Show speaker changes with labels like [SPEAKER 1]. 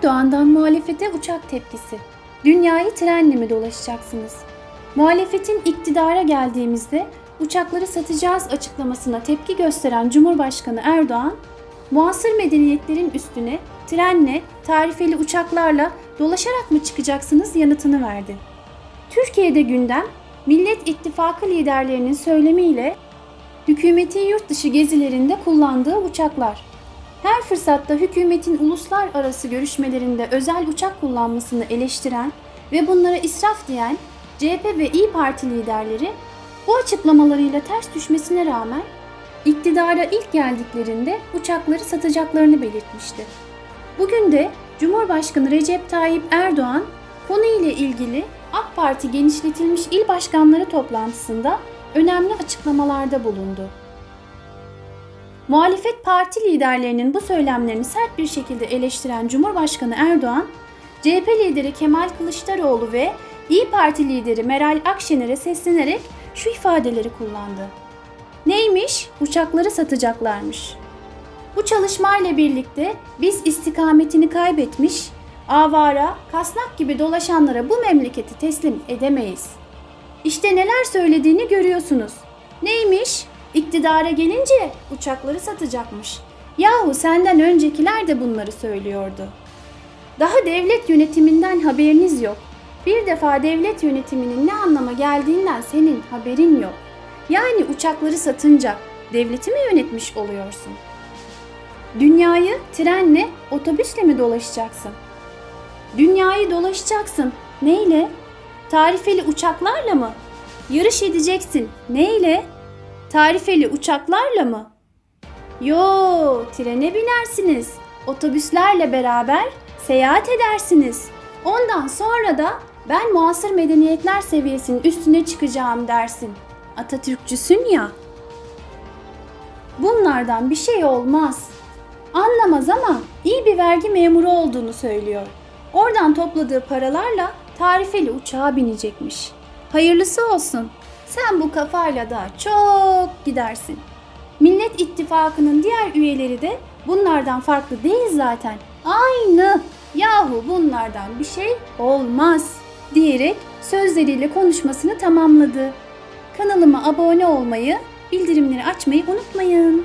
[SPEAKER 1] Erdoğan'dan muhalefete uçak tepkisi. Dünyayı trenle mi dolaşacaksınız? Muhalefetin iktidara geldiğimizde uçakları satacağız açıklamasına tepki gösteren Cumhurbaşkanı Erdoğan, muasır medeniyetlerin üstüne trenle, tarifeli uçaklarla dolaşarak mı çıkacaksınız yanıtını verdi. Türkiye'de gündem, Millet İttifakı liderlerinin söylemiyle hükümetin yurt dışı gezilerinde kullandığı uçaklar. Her fırsatta hükümetin uluslararası görüşmelerinde özel uçak kullanmasını eleştiren ve bunlara israf diyen CHP ve İyi Parti liderleri bu açıklamalarıyla ters düşmesine rağmen iktidara ilk geldiklerinde uçakları satacaklarını belirtmişti. Bugün de Cumhurbaşkanı Recep Tayyip Erdoğan konuyla ilgili AK Parti genişletilmiş il başkanları toplantısında önemli açıklamalarda bulundu. Muhalefet parti liderlerinin bu söylemlerini sert bir şekilde eleştiren Cumhurbaşkanı Erdoğan, CHP lideri Kemal Kılıçdaroğlu ve İyi Parti lideri Meral Akşener'e seslenerek şu ifadeleri kullandı. Neymiş? Uçakları satacaklarmış. Bu çalışmayla birlikte biz istikametini kaybetmiş, avara, kasnak gibi dolaşanlara bu memleketi teslim edemeyiz. İşte neler söylediğini görüyorsunuz. Neymiş? İktidara gelince uçakları satacakmış. Yahu senden öncekiler de bunları söylüyordu. Daha devlet yönetiminden haberiniz yok. Bir defa devlet yönetiminin ne anlama geldiğinden senin haberin yok. Yani uçakları satınca devleti mi yönetmiş oluyorsun? Dünyayı trenle, otobüsle mi dolaşacaksın? Dünyayı dolaşacaksın. Neyle? Tarifeli uçaklarla mı? Yarış edeceksin. Neyle? Tarifeli uçaklarla mı? Yo, trene binersiniz. Otobüslerle beraber seyahat edersiniz. Ondan sonra da ben muasır medeniyetler seviyesinin üstüne çıkacağım dersin. Atatürkçüsün ya. Bunlardan bir şey olmaz. Anlamaz ama iyi bir vergi memuru olduğunu söylüyor. Oradan topladığı paralarla tarifeli uçağa binecekmiş. Hayırlısı olsun. Sen bu kafayla da çok gidersin. Millet İttifakı'nın diğer üyeleri de bunlardan farklı değil zaten. Aynı. Yahu bunlardan bir şey olmaz diyerek sözleriyle konuşmasını tamamladı. Kanalıma abone olmayı, bildirimleri açmayı unutmayın.